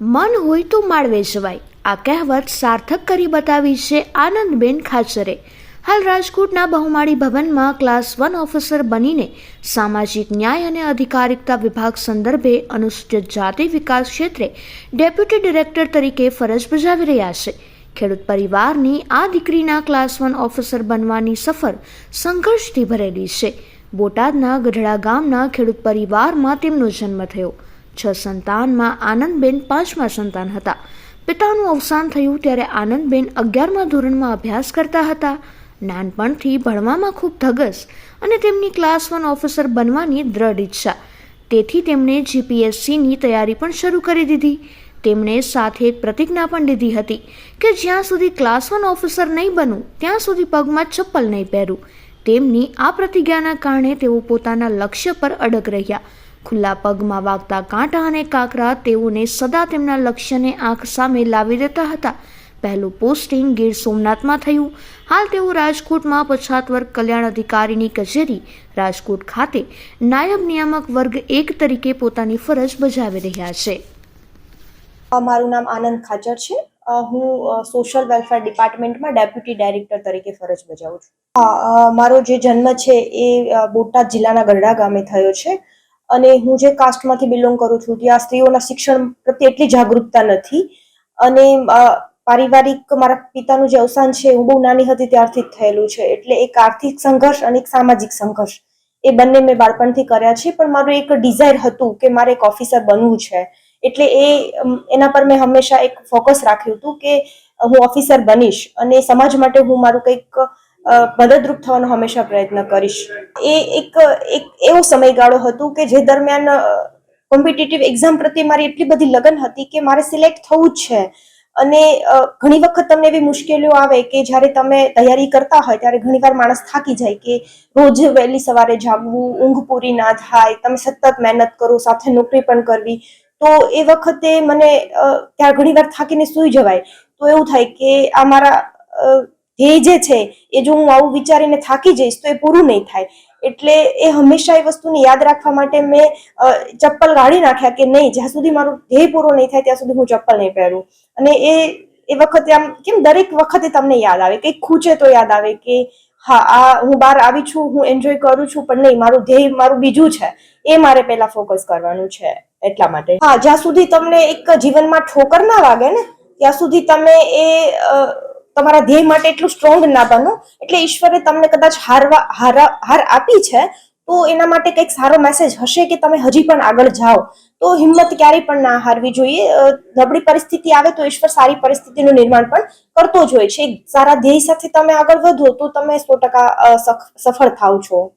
મન હોય તો માળવે જવાય આ કહેવત સાર્થક કરી બતાવી છે આનંદબેન ખાચરે. હાલ રાજકોટના બહુમાળી ભવનમાં ક્લાસ વન ઓફિસર બનીને સામાજિક ન્યાય અને અધિકારિકતા વિભાગ સંદર્ભે અનુસૂચિત જાતિ વિકાસ ક્ષેત્રે ડેપ્યુટી ડિરેક્ટર તરીકે ફરજ બજાવી રહ્યા છે. ખેડૂત પરિવારની આ દીકરીના ક્લાસ વન ઓફિસર બનવાની સફર સંઘર્ષથી ભરેલી છે. બોટાદના ગઢડા ગામના ખેડૂત પરિવારમાં તેમનો જન્મ થયો. છ સંતાનમાં આનંદબેન પાંચમા સંતાન હતા. પિતાનું અવસાન થયું ત્યારે આનંદબેન અગિયારમા ધોરણમાં અભ્યાસ કરતા હતા. નાનપણથી ભણવામાં ખૂબ ધગસ અને તેમની ક્લાસ વન ઓફિસર બનવાની દ્રઢ ઈચ્છા. તેથી તેમણે જીપીએસસીની તૈયારી પણ શરૂ કરી દીધી. તેમણે સાથે એક પ્રતિજ્ઞા પણ લીધી હતી કે જ્યાં સુધી ક્લાસ વન ઓફિસર નહીં બનું, ત્યાં સુધી પગમાં ચપ્પલ નહીં પહેરું. તેમની આ પ્રતિજ્ઞાના કારણે તેઓ પોતાના લક્ષ્ય પર અડગ રહ્યા. ખુલ્લા પગમાં વાગતા કાંટા અને કાંકરા તેઓને સદા તેમના લક્ષ્યને આંખ સામે લાવી દેતા હતા. પહેલું પોસ્ટિંગ ગીર સોમનાથમાં થયું. હાલ તેઓ રાજકોટમાં પછાત વર્ગ કલ્યાણ અધિકારીની કચેરી, રાજકોટ ખાતે નાયબ નિયામક વર્ગ એક તરીકે પોતાની ફરજ બજાવી રહ્યા છે. મારું નામ આનંદ ખાચર છે. હું સોશિયલ વેલફેર ડિપાર્ટમેન્ટમાં ડેપ્યુટી ડાયરેક્ટર તરીકે ફરજ બજાવું છું. મારો જે જન્મ છે એ બોટાદ જિલ્લાના ગરડા ગામે થયો છે. અને હું જે કાસ્ટમાંથી બિલોંગ કરું છું, ત્યાં સ્ત્રીઓના શિક્ષણ પ્રત્યે એટલી જાગૃતતા નથી. અને પારિવારિક મારા પિતાનું જે અવસાન છે, હું બહુ નાની હતી ત્યારથી જ થયેલું છે. એટલે એક આર્થિક સંઘર્ષ અને એક સામાજિક સંઘર્ષ, એ બંને મેં બાળપણથી કર્યા છે. પણ મારું એક ડિઝાયર હતું કે મારે એક ઓફિસર બનવું છે. એટલે એ એના પર મેં હંમેશા એક ફોકસ રાખ્યું હતું કે હું ઓફિસર બનીશ અને સમાજ માટે હું મારું કંઈક મદદરૂપ થવાનો હંમેશા પ્રયત્ન કરીશ. એ એક એક એવો સમયગાળો હતો કે જે દરમિયાન કોમ્પિટિટિવ એક્ઝામ પ્રત્યે મારી એટલી બધી લગન હતી કે મારે સિલેક્ટ થવું જ છે. અને ઘણી વખત તમને એવી મુશ્કેલીઓ આવે કે જ્યારે તમે તૈયારી કરતા હોય ત્યારે ઘણીવાર માણસ થાકી જાય કે રોજ વહેલી સવારે જાગવું, ઊંઘ પૂરી ના થાય, તમે સતત મહેનત કરો, સાથે નોકરી પણ કરવી, તો એ વખતે મને ત્યાં ઘણીવાર થાકીને સૂઈ જવાય. તો એવું થાય કે આ મારા ધ્યેય જે છે, એ જો હું આવું વિચારીને થાકી જઈશ તો એ પૂરું નહીં થાય. એટલે એ હંમેશા એ વસ્તુને યાદ રાખવા માટે મેં ચપ્પલ કાઢી નાખ્યા કે નહીં, જ્યાં સુધી મારું ધ્યેય પૂરો નહીં થાય ત્યાં સુધી હું ચપ્પલ નહીં પહેરું. અને એ એ વખતે આમ, કેમ દરેક વખતે તમને યાદ આવે, કંઈક ખૂચે તો યાદ આવે કે, હા, આ હું બહાર આવી છું, હું એન્જોય કરું છું, પણ નહીં, મારું ધ્યેય, મારું બીજું છે, એ મારે પહેલા ફોકસ કરવાનું છે, એટલા માટે. હા, જ્યાં સુધી તમને એક જીવનમાં ઠોકર ના વાગે ને, ત્યાં સુધી તમે એ તમારા ધ્યેય માટે એટલું સ્ટ્રોંગ ના બનો. એટલે ઈશ્વરે તમને કદાચ હારવા હાર આપી છે, તો એના માટે કંઈક સારો મેસેજ હશે કે તમે હજી પણ આગળ જાઓ. તો હિંમત ક્યારેય પણ ના હારવી જોઈએ. નબળી પરિસ્થિતિ આવે તો ઈશ્વર સારી પરિસ્થિતિનું નિર્માણ પણ કરતો જ હોય છે. સારા ધ્યેય સાથે તમે આગળ વધો તો તમે સો ટકા સફ- સફળ થાવ છો.